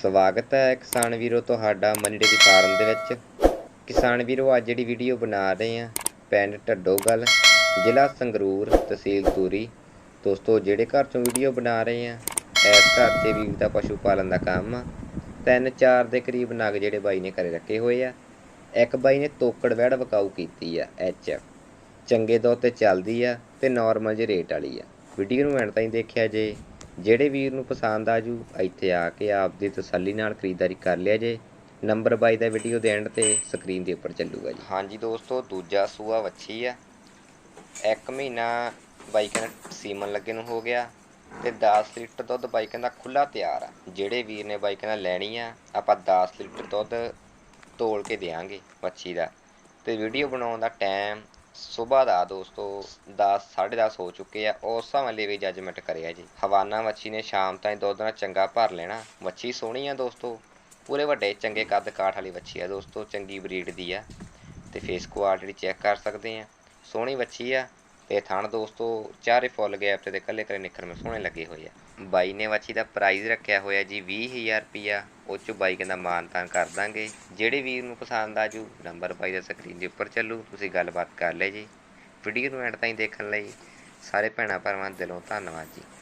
ਸਵਾਗਤ ਹੈ ਕਿਸਾਨ ਵੀਰੋ ਤੁਹਾਡਾ ਮਨੀ ਡੇਰੀ ਫਾਰਮ ਦੇ ਵਿੱਚ। ਕਿਸਾਨ ਵੀਰੋ, ਅੱਜ ਜਿਹੜੀ ਵੀਡੀਓ ਬਣਾ ਰਹੇ ਆ ਪਿੰਡ ਢੱਡੋਗਲ, ਜ਼ਿਲ੍ਹਾ ਸੰਗਰੂਰ ਤਹਿਸੀਲ ਤੂਰੀ ਦੋਸਤੋ, ਜਿਹੜੇ ਘਰ ਚੋਂ ਵੀਡੀਓ ਬਣਾ ਰਹੇ ਆ ਇਸ ਘਰ 'ਚ ਵੀ ਦਾ ਪਸ਼ੂ ਪਾਲਣ ਦਾ ਕੰਮ ਆ। ਤਿੰਨ ਚਾਰ ਦੇ ਕਰੀਬ ਨਗ ਜਿਹੜੇ ਬਾਈ ਨੇ ਘਰੇ ਰੱਖੇ ਹੋਏ ਆ। ਇੱਕ ਬਾਈ ਨੇ ਤੋਕੜ ਵੈੜ ਵਕਾਊ ਕੀਤੀ ਆ, ਐਚ। ਚੰਗੇ ਦੁੱਧ ਤੇ ਚੱਲਦੀ ਆ ਤੇ ਨਾਰਮਲ ਜਿਹੇ ਰੇਟ ਵਾਲੀ ਆ। ਵੀਡੀਓ ਨੂੰ ਐਂਡ ਤਾਈਂ ਦੇਖਿਆ ਜੇ। ਜਿਹੜੇ ਵੀਰ ਨੂੰ ਪਸੰਦ ਆ ਜੂ ਇੱਥੇ ਆ ਕੇ ਆਪਦੀ ਤਸੱਲੀ ਨਾਲ ਖਰੀਦਦਾਰੀ ਕਰ ਲਿਆ ਜੇ। ਨੰਬਰ 22 ਦਾ ਵੀਡੀਓ ਦੇ ਐਂਡ ਤੇ ਸਕਰੀਨ ਦੇ ਉੱਪਰ ਚੱਲੂਗਾ ਜੀ। ਹਾਂਜੀ ਦੋਸਤੋ, ਦੂਜਾ ਸੂਆ ਵੱਛੀ ਆ। ਇੱਕ ਮਹੀਨਾ ਬਾਈ ਸੀਮਨ ਲੱਗੇ ਨੂੰ ਹੋ ਗਿਆ ਤੇ 10 ਲੀਟਰ ਦੁੱਧ ਬਾਈਕਾਂ ਦਾ ਖੁੱਲਾ ਤਿਆਰ ਆ। ਜਿਹੜੇ ਵੀਰ ਨੇ ਬਾਈ ਕਹਿੰਦਾ ਲੈਣੀ ਆ, ਆਪਾਂ 10 ਲੀਟਰ ਦੁੱਧ ਤੋਲ ਕੇ ਦੇਾਂਗੇ ਵੱਛੀ ਦਾ। ਤੇ ਵੀਡੀਓ ਬਣਾਉਣ ਦਾ ਟਾਈਮ ਸਵੇਰ ਦਾ ਦੋਸਤੋ 10 10:30 ਹੋ ਚੁੱਕੇ ਆ। ਉਸ ਹਿਸਾਬ ਲਈ ਵੀ ਜੱਜਮੈਂਟ ਕਰਿਆ ਜੀ। ਹਵਾਨਾ ਵੱਛੀ ਨੇ ਸ਼ਾਮ ਤਾਈਂ ਦੁੱਧ ਨਾਲ ਚੰਗਾ ਭਰ ਲੈਣਾ। ਵੱਛੀ ਸੋਹਣੀ ਆ ਦੋਸਤੋ। ਪੂਰੇ ਵੱਡੇ ਚੰਗੇ ਕੱਦ ਕਾਠ ਵਾਲੀ ਵੱਛੀ ਆ ਦੋਸਤੋ। ਚੰਗੀ ਬਰੀਡ ਦੀ ਆ। ਤੇ ਫੇਸ ਕੁਆਲਿਟੀ ਚੈੱਕ ਕਰ ਸਕਦੇ ਆ। ਸੋਹਣੀ ਵੱਛੀ ਆ। ਤੇ ਥਣ ਦੋਸਤੋ, ਚਾਰੇ ਫੁੱਲ ਗੈਪ ਤੇ ਕੱਲੇ ਕੱਲੇ ਨਿਖਰ ਮੇ ਸੋਹਣੇ ਲੱਗੇ ਹੋਏ ਆ। ਬਾਈ ਨੇ ਵੱਛੀ ਦਾ ਪ੍ਰਾਈਸ ਰੱਖਿਆ ਹੋਇਆ ਜੀ 20000 ਰੁਪਿਆ ਉਹ ਚ ਬਾਈ ਕਹਿੰਦਾ ਮਾਨਤਾਨ ਕਰ ਦਾਂਗੇ। ਜਿਹੜੇ ਵੀਰ ਨੂੰ ਪਸੰਦ ਆ ਜੂ ਨੰਬਰ ਬਾਈ ਦਾ ਸਕਰੀਨ ਦੇ ਉੱਪਰ ਚੱਲੂ। ਤੁਸੀਂ ਗੱਲਬਾਤ ਕਰ ਲੈ ਜੀ। ਵੀਡੀਓ ਨੂੰ ਐਂਡ ਤਾਈਂ ਦੇਖਣ ਲਈ ਸਾਰੇ ਭੈਣਾਂ ਭਰਾਵਾਂ ਦਿਲੋਂ ਧੰਨਵਾਦ ਜੀ।